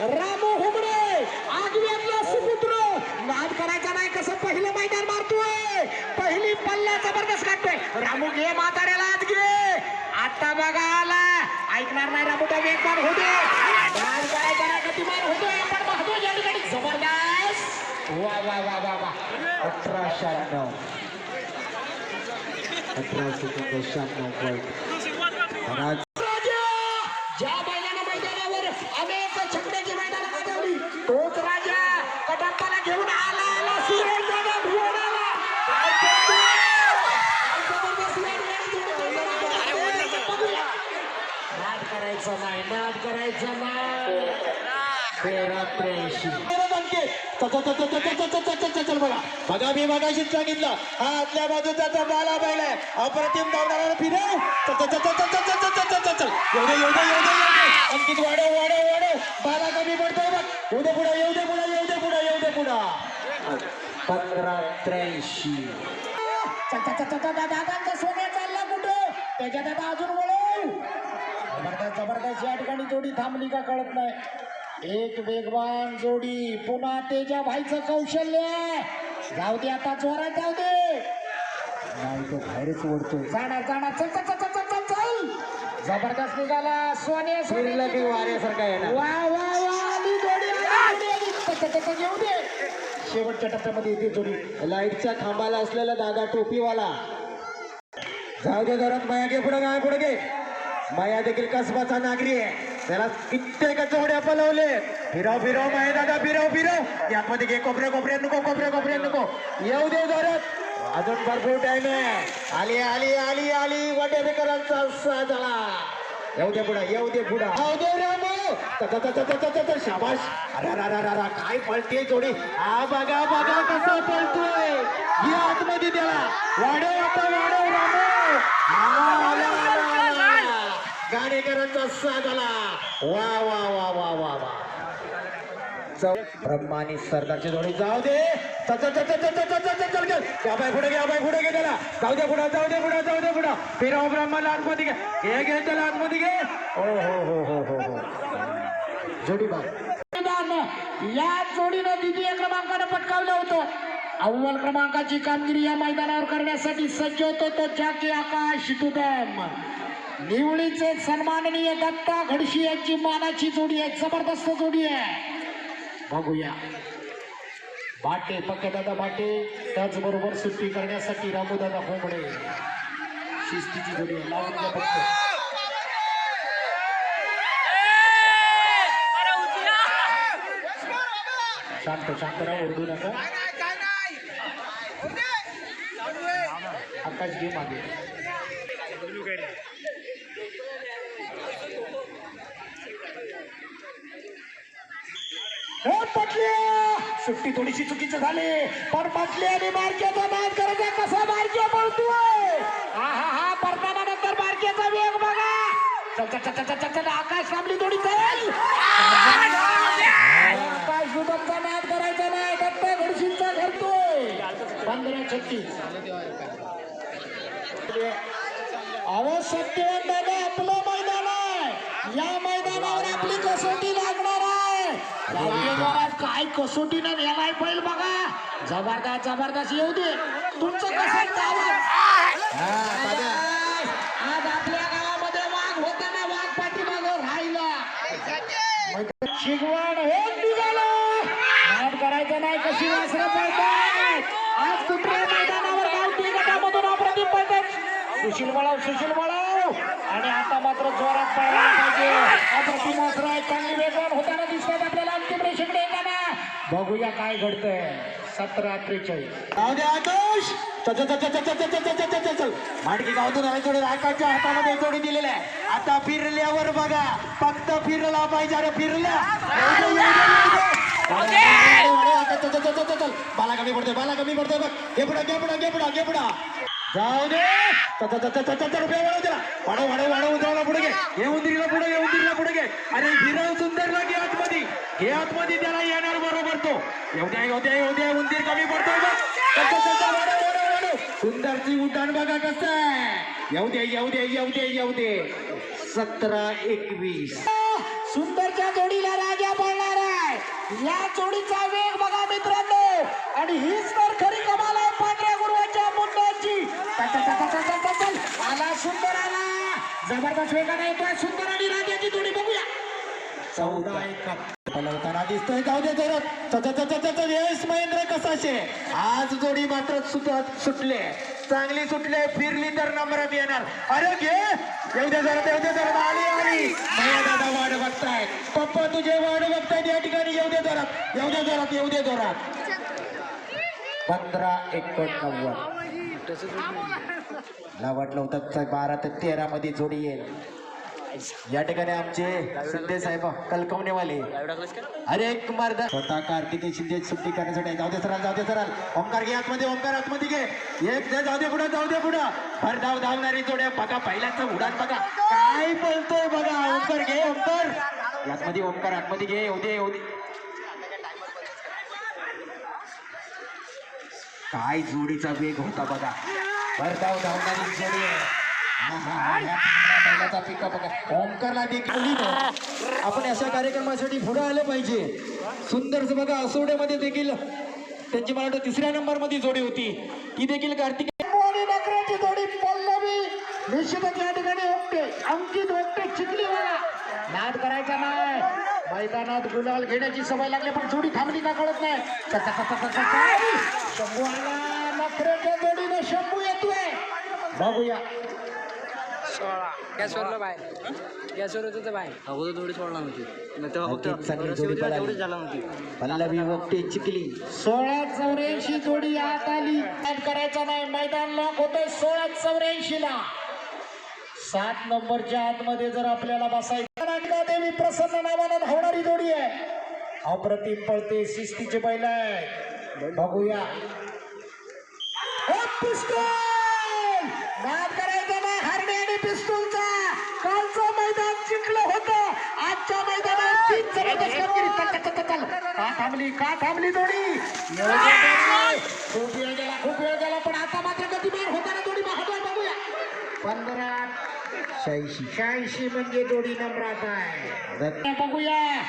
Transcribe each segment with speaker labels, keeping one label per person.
Speaker 1: रामू हुबडे आगव्यातला सुपुत्र. नाद करायचा नाही कसं पहिलं मैदान मारतोय? पहिली पल्ल्या जबरदस्त काढतोय. रामू घे म्हाताऱ्याला आत घे. आता बघा आला. ऐकणार नाही रामू रामूचा वेगवान होते नाद करायचा नाही गतिमान होतोय पण महत्वाची या ठिकाणी जबरदस्त. वा वा वा वा वा. अठरा शहाण्णव.
Speaker 2: अठरा सेकंद शहाण्णव पॉईंट
Speaker 1: त्र्याऐंशी
Speaker 2: बघा बघा मी मागाशीच सांगितलं हा आपल्या बाजूचा बाला बैल आहे अप्रतिम धावणारा फिरव एवढे एवढे एवढे अंकित वाढव वाढव वाढव बाला कमी पडतोय बघ एवढे पुढा एवढे पुढा एवढे पुढा एवढे पुढा पंधरा त्र्याऐंशी
Speaker 1: दादांचा सोन्या चालला कुठं त्याच्यात आता अजून वळव जबरदस्त जबरदस्त या ठिकाणी जोडी थांबली का कळत नाही एक वेगवान जोडी. पुन्हा तेजा भाईचं कौशल्य जाऊ दे आता जोरात जाऊ दे.
Speaker 2: नाही तो बाहेरच ओढतोय.
Speaker 1: जाणार जाणार. चल चल चल चल चल चल. जबरदस्त निघाला. सोन्या
Speaker 2: फिरला की वाऱ्यासारखा येणार
Speaker 1: वा वा वा. आली जोडी येऊ दे. शेवटच्या टप्प्यामध्ये येते जोडी.
Speaker 2: लाईटच्या खांबाला असलेला दादा टोपीवाला. जाऊ दे घरात माया घे पुढे काय पुढे घे. माया देखील कसबाचा नागरी आहे. त्याला कित्येक जोड्या पलवले. फिराव फिराव माय दादा फिराव फिराव. यामध्ये घे कोपऱ्या कोपऱ्या नको कोपऱ्या कोपऱ्या नको. येऊ दे घरात अजून भरपूर टाइम आहे. आली आली आली आली. वाटेकरांचा उत्साह झाला. येऊ दे पुढे येऊ दे पुढे. येऊ दे रामू. शाबाश अरे रा रा रा काय पळते जोडी. हा बघा बघा कसा पळतोय या आतमध्ये त्याला. वाढव आता वाढव रामू. आला, आला, आला, आला. गाडेकरांचा साथ वा वा वा वा वा वा. चौ- ब्रह्मानी सरदारची जोडी. जाऊ दे. च- च- च- च- च- च- चल चल घ्या बाय पुढे घ्या बाय पुढे घे त्याला. जाऊ दे पुढे जाऊ दे पुढे जाऊ दे पुढे. फिरव ब्रह्माला आतमध्ये घे. हे घे त्याला आतमध्ये घे. हो हो हो हो हो हो. जोडी बा
Speaker 1: या जोडीनं द्वितीय क्रमांकानं पटकावलं होतं. अव्वल क्रमांकाची कामगिरी या मैदानावर करण्यासाठी सज्ज होतो तो जाकी आकाश तुदम निवळीचे सन्माननीय दत्ता घडशी यांची मानाची जोडी आहे जबरदस्त जोडी आहे. बघूया. भाटे दादा भाटे त्याचबरोबर सुट्टी करण्यासाठी रामूदादा होमडे शिस्तीची जोडी आहे लावून द्या फक्त. शांत शांत राहा ओरडू नका. आकाश घे मागे हे पटल्या. सुट्टी थोडीशी चुकीची झाली पण पटली आणि मार्केचा नाद करायचा कसा मार्के पळतोय? हा हा हा परताना मार्केचा वेग बघा. आकाश थांबली थोडी चल. आकाश सुदमचा नाद करायचा नाही दत्ता घडशींचा घडतोय पंधरा छत्तीस. अहो सत्यवान दादा आपलं मैदान आहे. या मैदानावर आपली कसोटी लागणार राज्यभरात काय कसोटीनं नेलाय बैल बघा. जबरदस्त जबरदस्त. येऊ दे. तुमचं कसं आवाज आज आपल्या गावामध्ये वाघ होता ना वाघ पाठीमागं राहिला. शिगवण हे निघालं. नाट करायचं नाही कशी वासरं आज कुठल्या मैदानावर गावठी गटामधून अप्रतिम पळतात? सुशील बळाव सुशील बळाव. आणि आता मात्र जोरात पळायला पाहिजे अप्रतिम आहेत चांगली वेगवान होताना दिसतात आपल्याला अंतिम रेषेकडे येताना बघूया काय घडतंय सतरा त्रेचाळीस
Speaker 2: जाऊ दे आकाश चल चल चल चल चल चल चल चल चल चल चल माडकी गावातून हातामध्ये जोडी दिलेली आहे आता फिरल्यावर बघा फक्त फिरला पाहिजे अरे फिरला येऊ दे, येऊ दे, येऊ दे. आता चल, चल, चल, चल, चल, चल. बाला कमी पडतोय बाला कमी पडतोय बघ घे पुढं घे पुढं घे पुढं घे पुढं जाऊ दे रुपया वाढव त्याला. वाढव वाढव वाढव उतरवला पुढे घे. हे उंदरीला पुढे घे उंदरीला पुढे घे. अरे फिरव सुंदरला घे आतमध्ये. घे आतमध्ये त्याला येणार बरोबर तो. येऊ द्या येऊ द्या येऊ द्या उंदीर कमी पडतो सुंदरची उड्डाण बघा कसं आहे. येऊ दे येऊ दे येऊ दे येऊ दे. सतरा एकवीस.
Speaker 1: सुंदरच्या जोडीला राजा या जोडीचा वेग बघा मित्रांनो. आणि हीच तर खरी कमाल आहे. चल, चल, चल, चल, चल, चल, चल. आला सुंदर आला जबरदस्त वेगाने येतोय सुंदर आणि राजाची जोडी बघूया चौदा एक
Speaker 2: पलवताना दिसतोय जाऊ दे जोरात च- च- च- च- च- महेंद्र कसाशे आज जोडी मात्र सुट- सुटले चांगली सुटले फिरली तर नंबर येणार अरे घे येऊ दे जरा येऊ दे जरा आली आली दादा वाट बघताय पप्पा तुझे वाट बघतायत या ठिकाणी येऊ दे जोरात येऊ दे जोरात येऊ दे जोरात पंधरा एकोणनव्वद मला वाटलं होतं बारा ते तेरा मध्ये जोडी येईल. या ठिकाणी आमचे शिंदे साहेब कलकवणेवाले. अरे एक मर्द स्वतः कार्तिकी शिंदे सुट्टी करण्यासाठी जाऊ दे सराल जाऊ दे सराल. ओंकार घे आतमध्ये ओंकार आतमध्ये घे. एक दे जाऊ दे पुढे जाऊ दे पुढं. भर धाव धावणारी जोड्या बघा पहिल्याच उडान बघा. काय बोलतोय बघा ओंकार घे ओंकार. आतमध्ये ओंकार आतमध्ये घे येऊ दे येऊ दे. काय जोडीचा वेग होता बघा भरधाव धावणारी जोडी आहे बघा देखील आपण अशा कार्यक्रमासाठी पुढे आलं पाहिजे सुंदर बघा असोड्यामध्ये देखील त्यांची मला वाटतं तिसऱ्या नंबरमध्ये जोडी होती ती देखील कार्तिक
Speaker 1: जोडी पल्लवी निश्चितच या ठिकाणी ओके अंकित ओके चिखलीवाला नाद करायचा नाही मैदानात गुलाल घेण्याची सवय लागली पण जोडी थांबली का कळत नाही. शंभू आला नखऱ्याच्या जोडीने शंभू येतोय. बघूया.
Speaker 3: गॅसवरलं बाय. गॅसवर होतं तर बाय. अगोदर थोडी नव्हती तेव्हा फक्त झाला नव्हती
Speaker 2: पल्लवी
Speaker 1: सोळा चौऱ्याऐंशी जोडी आत आली. करायचा नाही. मैदान लॉक होतंय सोळा चौऱ्याऐंशी ला सात नंबरच्या आतमध्ये जर आपल्याला बसायचं नाटका देवी प्रसन्न नावानं धावणारी जोडी आहे. अप्रतिम पळते शिस्तीचे बैल आहे बघूया. पिस्तूल! नाद करायचा नाही हरणे आणि पिस्तूलचा. कालचं मैदान जिंकलं होतं. आजच्या मैदानात तीन जबरदस्त कामगिरी चल, चल, चल, चल, चल. का थांबली का थांबली जोडी. खूप वेळ गेला खूप वेळ गेला पण आता मात्र गतिमान होताना जोडी बघूया पंधरा
Speaker 2: शहाऐंशी.
Speaker 1: शहाऐंशी म्हणजे जोडी नंबरात आहे. बघूया.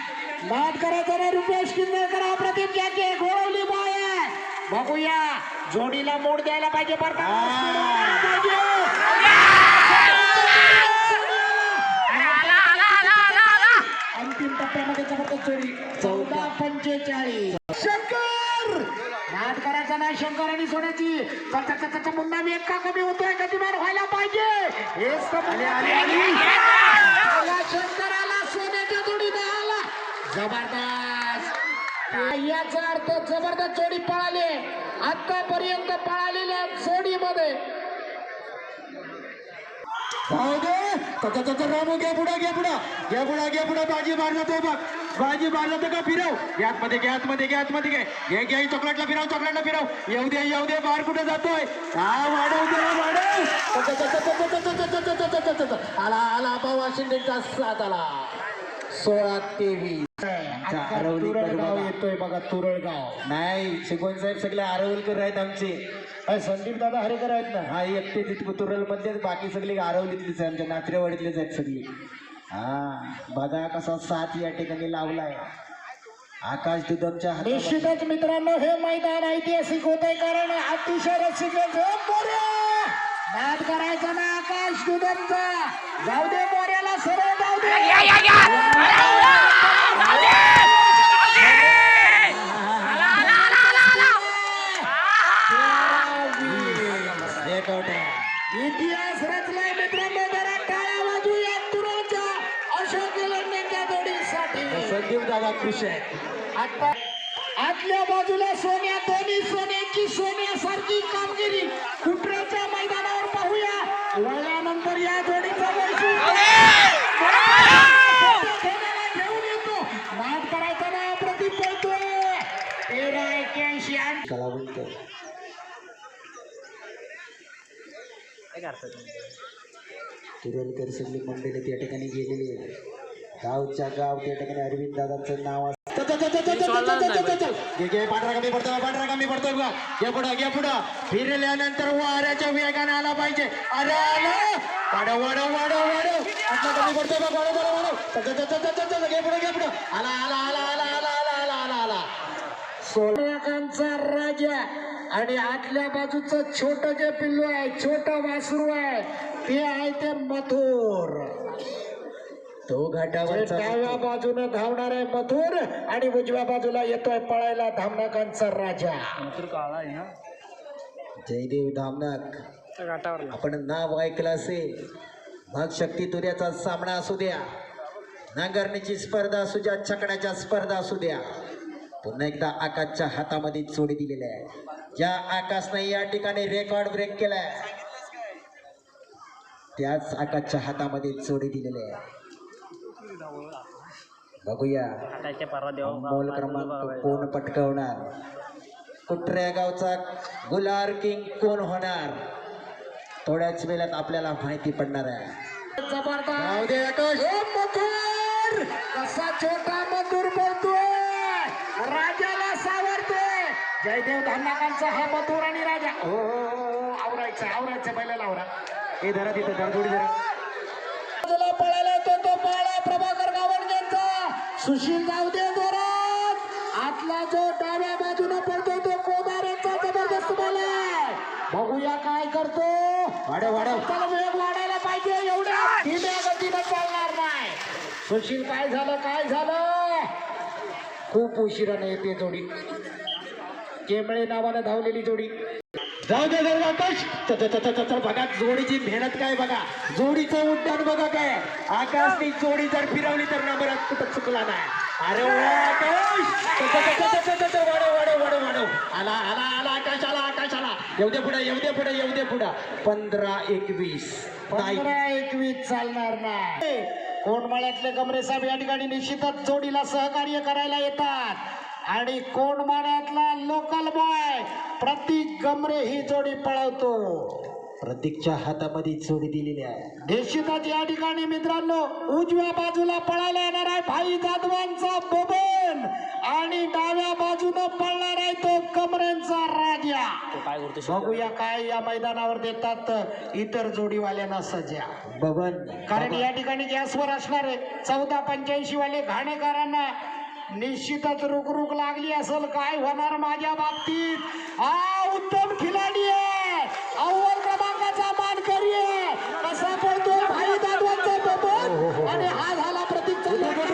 Speaker 1: नाद करायचा नाही रुपेश किंजळकर अप्रतिम जॅके गोळवली बाय. आहे. बघूया. जोडीला मोड द्यायला पाहिजे का? अंतिम टप्प्यामध्ये जबरदस्त जोडी. चौदा. पंचेचाळीस. शंकर! नाद करायचा नाही शंकर आणि सोन्याची. मुन्ना मी एका कमी होतोय गतिमान व्हायला पाहिजे हेच तर मुन्ना
Speaker 2: आली, आली.
Speaker 1: आला शंकराला सोन्याच्या जोडीने आला. जबरदस्त. याचा अर्थ जबरदस्त जोडी पळाली आतापर्यंत पळालेल्या जोडीमध्ये.
Speaker 2: रामू घे पुढे घे पुढे. घे पुढे घे पुढे. बाजी मारला तो बघ. भाजी मारला तर का फिरव यात मध्ये घे आतमध्ये घे आतमध्ये घे घे घ्या चॉकलेटला फिरव चॉकलेटला फिरव येऊ दे येऊ दे बाहेर कुठे जातोय हा वाढव आला आला बाबा शिंदेचा सात आला सोळा तेवीस
Speaker 1: तुरळगाव येतोय बघा तुरळगाव
Speaker 2: नाही शिकवण साहेब सगळे आरवलकर आहेत आमचे
Speaker 1: संदीप दादा हरेकर आहेत ना
Speaker 2: हा एकटे तुरळमध्ये बाकी सगळे आरवलीतलेच आहे आमच्या नाचरेवाडीतलेच आहेत सगळी हा बघा कसा साथ या ठिकाणी लावलाय. आकाश दुदमच्या
Speaker 1: निश्चितच मित्रांनो हे मैदान ऐतिहासिक होत आहे कारण अतिशय रसिक नाद करायचा ना आकाश दुधनचा जाऊ दे मोऱ्याला सरळ जाऊ दे. इतिहास रचलाय मित्रांनो जोडीसाठी
Speaker 2: संदीप दादा खुश आहे.
Speaker 1: आता आतल्या बाजूला सोन्या दोन्ही सोन्याची सोन्यासारखी कामगिरी. कुटऱ्याच्या मैदानावर पाहूया. वळल्यानंतर या जोडीचा घेऊन येतो नाद करायचा ना प्रदीप बोलतोय तेरा एक्क्याऐंशी
Speaker 2: तुरलकर सगळी मंडळी त्या ठिकाणी गेलेली आहे गावच्या गाव त्या ठिकाणी अरविंद दादांचं नाव असतं. चल, चल, चल, चल, चल, चल, चल, चल, चल, चल. घे, घे, पांढरा कमी पडतो पांढरा कमी पडतोय बघा घे पुढं घे पुढं फिरल्यानंतर वाऱ्याच्या वेगाने आला पाहिजे अरे आलं वाढव वाढव वाढव वाढव आतला कमी पडतोय बघ वाढव वाढव वाढव चल, चल, चल, चल, चल, चल, घे पुढं घे पुढं आला आला आला आला आला आला आला आला
Speaker 1: सोलाकांचा राजा आणि आतल्या बाजूचं छोट जे पिल्लू आहे छोट वासरू आहे ते आहे ते मथुर
Speaker 2: तो घाटावरचा
Speaker 1: डाव्या बाजूने धावणार आहे मथुर आणि उजव्या बाजूला येतोय पळायला धामनाकांचा राजा.
Speaker 3: मथुर काळा आहे ना?
Speaker 2: जयदेव धामनाक.
Speaker 3: त्या घाटावरला.
Speaker 2: आपण नाव ऐकलं असेल मग शक्ती तुऱ्याचा सामना असू द्या. नांगरणीची स्पर्धा असू द्या छकड्याच्या स्पर्धा असू द्या. पुन्हा एकदा आकाशच्या हातामध्ये जोडी दिलेली आहे. ज्या आकाशने या ठिकाणी रेकॉर्ड ब्रेक केलाय. त्याच आकाशच्या हातामध्ये जोडी दिलेली आहे. बघूया. मोल क्रमांक कोण पटकवणार? कुठल्या गावचा गुलार किंग कोण होणार? थोड्याच वेळात आपल्याला माहिती पडणार आहे.
Speaker 1: कसा छोटा मथुर बोलतोय. राजाला सावरतोय. जयदेव धामनाकांचा हा मथुर आणि राजा. हो आवरायचं आवरायचं बैलाला आवरा.
Speaker 2: हे धरा तिथं धरा जोडी धरा.
Speaker 1: पळायला येतो तो पाळा सुशील गावदे जोरात. आतला जो डाव्या बाजूला पडतो तो कोदारेचा जबरदस्त बॉल आहे. बघूया काय करतो.
Speaker 2: वाढव वाढव.
Speaker 1: त्याला वेग वाढायला पाहिजे. एवढ्या धीम्या चालणार नाही. सुशील काय झालं? काय झालं? खूप उशिराने येते जोडी. केमळे नावानं धावलेली जोडी.
Speaker 2: जाऊ दे जाऊ आकाश बघा जोडीची मेहनत काय बघा. जोडीचं उड्डाण बघा काय. आकाश ती जोडी जर फिरवली तर नंबर कुठं चुकला नाही. अरे आकाश! आला आला आला आकाश आला आकाश आला येऊ दे पुढे येऊ दे पुढे येऊ दे पुढे. पंधरा एकवीस.
Speaker 1: पंधरा एकवीस चालणार नाही. कोंडमाळ्यातले कमरे साहेब या ठिकाणी निश्चितच जोडीला सहकार्य करायला येतात. आणि कोंडमाळ्यातला लोकल बॉय प्रतीक गमरे ही जोडी पळवतो.
Speaker 2: प्रतीकच्या हातामध्ये जोडी दिलेली आहे.
Speaker 1: निश्चितच या ठिकाणी मित्रांनो उजव्या बाजूला पळायला येणार आहे भाई जाधवांचा बबन. आणि डाव्या बाजूनं पळणार आहे तो कमरेंचा राजा.
Speaker 3: तो काय
Speaker 1: बघूया काय या मैदानावर देतात इतर जोडीवाल्यांना सज्या
Speaker 2: बबन
Speaker 1: कारण या ठिकाणी गॅसवर असणारे चौदा पंच्याऐंशी वाले घाणेकरांना निश्चितच रुकरुक लागली असेल. काय होणार माझ्या बाबतीत? हा उत्तम खिलाडी आहे. अव्वल क्रमांकाचा मानकरी आहे. कसा पडतो भाई दादवांचा बबन आणि हा झाला प्रतीकचा मित्र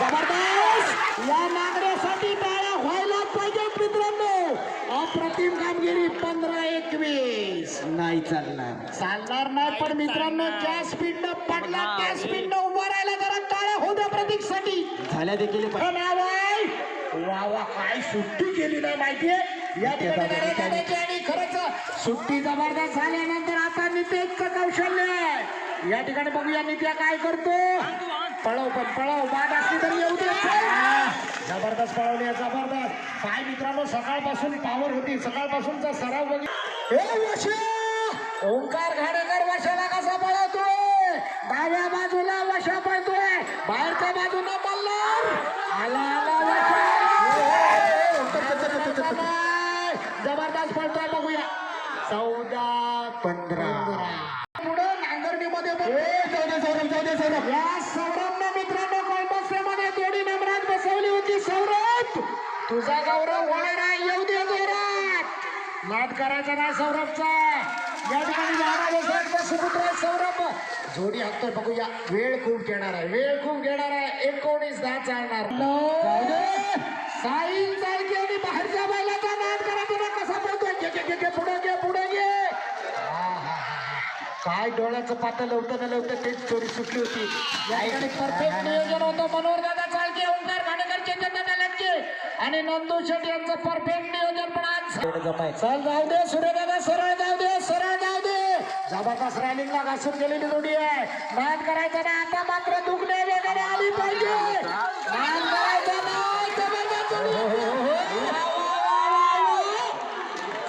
Speaker 1: जबरदस्त. या नागऱ्यासाठी टाळ्या व्हायला पाहिजेत मित्रांनो. अप्रतिम कामगिरी पंधरा एकवीस.
Speaker 2: नाही चालणार.
Speaker 1: चालणार नाही पण मित्रांनो ज्या स्पीडनं पडला त्या स्पीडनं द्या प्रतीकसाठी
Speaker 2: झाल्या देखील
Speaker 1: वा वा काय सुट्टी केली नाही माहितीये? या ठिकाणी आणि खरंच सुट्टी जबरदस्त झाल्यानंतर आता नितेशचं कौशल्य आहे. या ठिकाणी बघूया नित्या काय करतो. पळव पण पळव. बाद असली तरी येऊ दे. जबरदस्त पळवली आहे, जबरदस्त. काय मित्रांनो सकाळपासून पावर होती. सकाळपासूनचा सराव बघित हे वशा ओंकार घाणेकर वशाला कसा पळवतोय डाव्या बाजूला वशा पळतोय बाहेरच्या बाजूला मल्हार आला आला वशा पळतोय बघूया. चौदा
Speaker 2: पंधरा.
Speaker 1: पुढे नांगरणीमध्ये या सौरभने मित्रांनो कॉल्बसमध्ये जोडी नंबरात बसवली होती सौरभ. तुझा गौरव आहे येऊ दे जोरात. करायचा नाही सौरभचा. या ठिकाणी जाणार बसवायचा सुपुत्र आहे सौरभ? जोडी हाकतोय बघूया. वेळ खूप घेणार आहे वेळ खूप घेणार आहे. एकोणीस दहा चालणार. साईल चालकी आणि बाहेरच्या बैलाचा नाद करायचा ना कसा पडतोय घे, घे, पुढे घे पुढे घे. काय डोळ्याचं पातळ लवतं न लवतं तेच चोरी सुटली होती. परफेक्ट नियोजन होतं. मनोहर दादा चालके ओंकार घाणेकर चेतन दादा लटके आणि नंदू शेट यांचं परफेक्ट नियोजन पण आज चल जाऊ दे सूर्यदादा सरळ जाऊ दे सरळ जाऊ दे. जबरदस्त रॅलिंगला घासून गेलेली जोडी आहे. नाद करायचं ना आता मात्र दुखणे वगैरे आली पाहिजे. नाद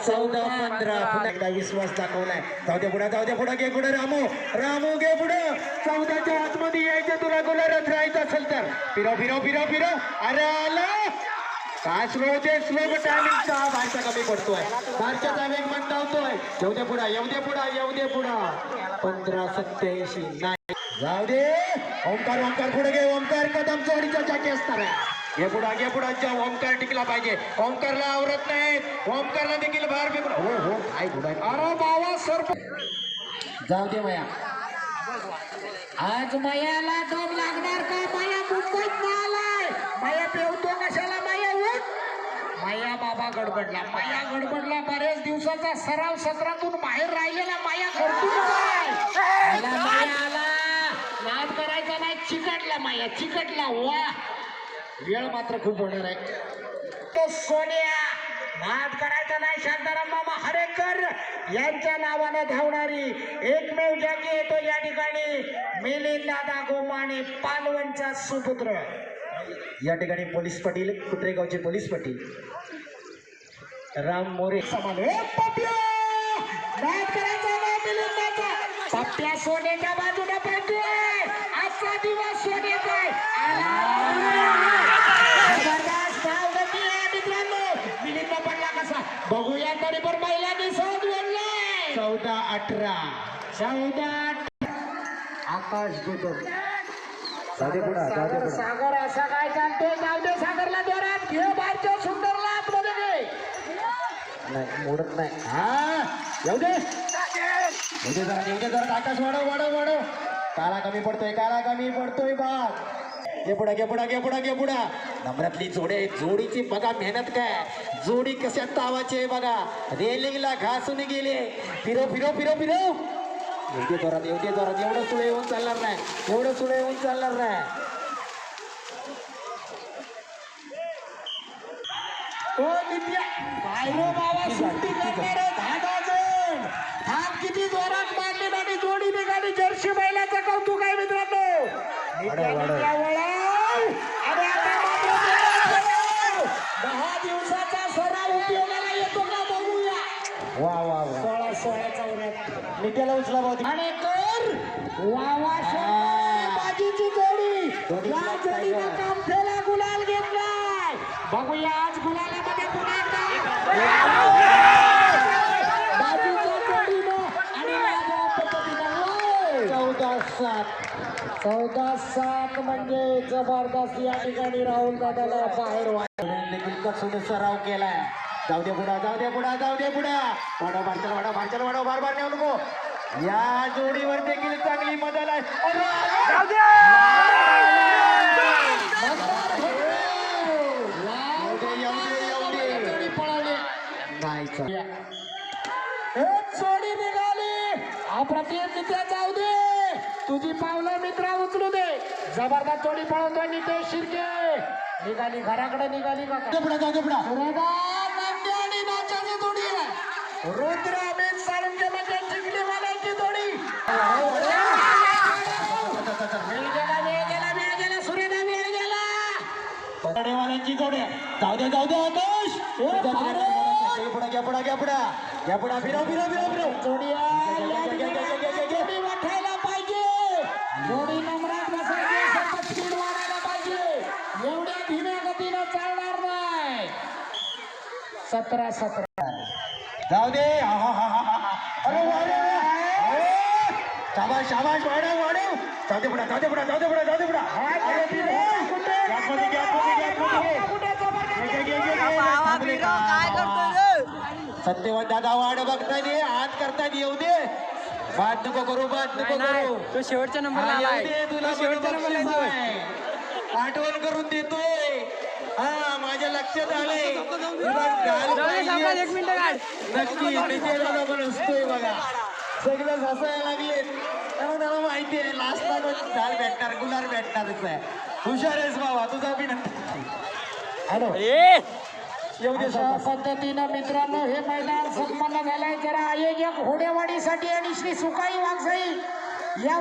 Speaker 2: चौदा पंधरा. पुन्हा एकदा विश्वास दाखवलाय जाऊ दे पुढे जाऊ दे पुढे घे पुढे रामू. रामू घे पुढे. चौदाच्या आतमध्ये यायचं तुला गोलारच राहायचं असेल तर. फिरव फिरव फिरव फिरव. अरे आला. काय स्लो ते स्लो टायमिंगचा बाहेरचा कमी पडतोय. बाहेरच्याचा वेग मंदावतोय. येऊ दे पुढा येऊ दे पुढा येऊ दे पुढा. पंधरा सत्याऐंशी नाही. जाऊ दे. ओंकार ओंकार पुढे घे. ओंकार कदम जोडीचा जागी असणार आहे. पुढा जा ओमकार टिकला पाहिजे. ओमकारला आवरत नाहीत. ओमकारला देखील बाहेर फेकून हो हो काय पुढा
Speaker 1: अरे बाबा सर
Speaker 2: जाऊ दे मया.
Speaker 1: आज मयाला दम लागणार का? माया मुंबईत आलाय माया पेवतो कशाला? माया उठ माया बाबा गडबडला. माया गडबडला बरेच दिवसाचा सराव सत्रातून बाहेर राहिलेला माया आला माया आला नाद करायचा नाही. चिकटला माया. चिकटला. वा. वेळ मात्र खूप होणार आहे. तो सोन्या नाद करायचा नाही शांताराम मामा हरेकर यांच्या नावानं धावणारी एकमेव जागी येतो या ठिकाणी. मिलिंद दादा गोमाने पालवणचा सुपुत्र.
Speaker 2: या ठिकाणी पोलीस पाटील कुत्रेगावचे पोलीस पाटील. राम मोरे
Speaker 1: समान. पप्या नाद करायचा नाही मिलिंदाचा. सोन्याच्या बाजूने पडतोय आजचा दिवस सोन्याचा आहे. आला. जबरदस्त धावगती आहे मित्रांनो मिलिंद पडला कसा बघूया तरी पण महिलांनी सहज बोलले
Speaker 2: चौदा अठरा.
Speaker 1: चौदा आकाश गुदम
Speaker 2: जाऊ दे पुढा जाऊ दे
Speaker 1: सागर सागर असा काय चालतोय? जाऊ दे सागरला दोरात घे बाहेरच्या सुंदरला आतमध्ये घे.
Speaker 2: नाही मोडत नाही.
Speaker 1: हा येऊ दे.
Speaker 2: येऊ दे जरा येऊ दे जरा. आकाश वाढव वाढव वाढव. काला कमी पडतोय काला कमी पडतोय बाग. घे पुढा घे पुढा घे पुढा घे पुढा नम्रातली जोडे जोडीची बघा मेहनत काय. जोडी कशा तावाची आहे बघा. रेलिंगला घासून गेले. फिरव फिरव फिरव फिरव येऊ दे जोरात येऊ दे जोरात एवढं सुळे येऊन चालणार नाही. एवढं सुळे येऊन चालणार नाही.
Speaker 1: ओ नित्या. बाबा सुट्टी करणार किती जोरात मारली आणि जोडी निघाली जर्सी बैलाचं कौतुक आहे मित्रांनो.
Speaker 2: नित्याला उचला भाऊ
Speaker 1: आणि कर वावा बाजीची जोडी. या जोडीनं काम केला गुलाल घेतलाय. बघूया आज गुलालामध्ये पुन्हा.
Speaker 2: चौदा सात.
Speaker 1: चौदा सात म्हणजे जबरदस्त या ठिकाणी राहुल दादाला बाहेर वा-
Speaker 2: देखील कसून सराव केलाय. जाऊ दे पुढा जाऊ दे पुढा जाऊ दे पुढा. वाडा भारचल वाडा भारचल वाडा बार बार नेऊ या जोडीवर देखील चांगली मदत आहे.
Speaker 1: जोडी निघाली अप्रतिम नित्या जाऊ दे तुझी पावलं मित्रा उचलू दे जबरदस्त जोडी पळवतोय नितेश शिर्के. निघाली घराकडे निघाली का
Speaker 2: कडेवाल्यांची जोडी आहे. जाऊ दे जाऊ दे आकाश! पुढा घ्या पुढा घ्या पुढा घ्या पुढा फिरव फिरव फिरव फिरव
Speaker 1: जोडी वाटायला पाहिजे. जोडी नम्रात बसायची सतत स्पीड वाढायला पाहिजे. एवढ्या धीम्या गतीनं चालणार नाही. सतरा सतरा.
Speaker 2: जाऊ दे. हा, हा, हा, हा, हा. अरे! शाबाश शाबाश वाढव वाढव. जाऊ दे पुढा जाऊ दे पुढा जाऊ दे पुढा जाऊ दे पुढा. सत्यवान दादा वाढ बघताय हात करताय येऊ दे. बाद नको करू बाद नको करू.
Speaker 3: तो शेवटच्या नंबरला आलाय
Speaker 2: तुला
Speaker 3: तो शेवटच्या नंबरला.
Speaker 2: आठवण करून देतोय. हा माझ्या लक्षात आलंय.
Speaker 3: एक मिनिट काढ
Speaker 2: नक्की नित्याला पण असतोय बघा. सगळं हसायला लागले त्यामुळे त्याला माहिती आहे लास्टला झाल भेटणार गुलार भेटणारच आहे हुशार आहेस बाबा तुझा अभिनंदन. हॅलो. येऊ दे
Speaker 1: अशा
Speaker 2: सावकाश.
Speaker 1: पद्धतीनं मित्रांनो हे मैदान संपन्न झालंय. जरा आयोजक होडेवाडीसाठी आणि श्री सुकाई वाघसाई या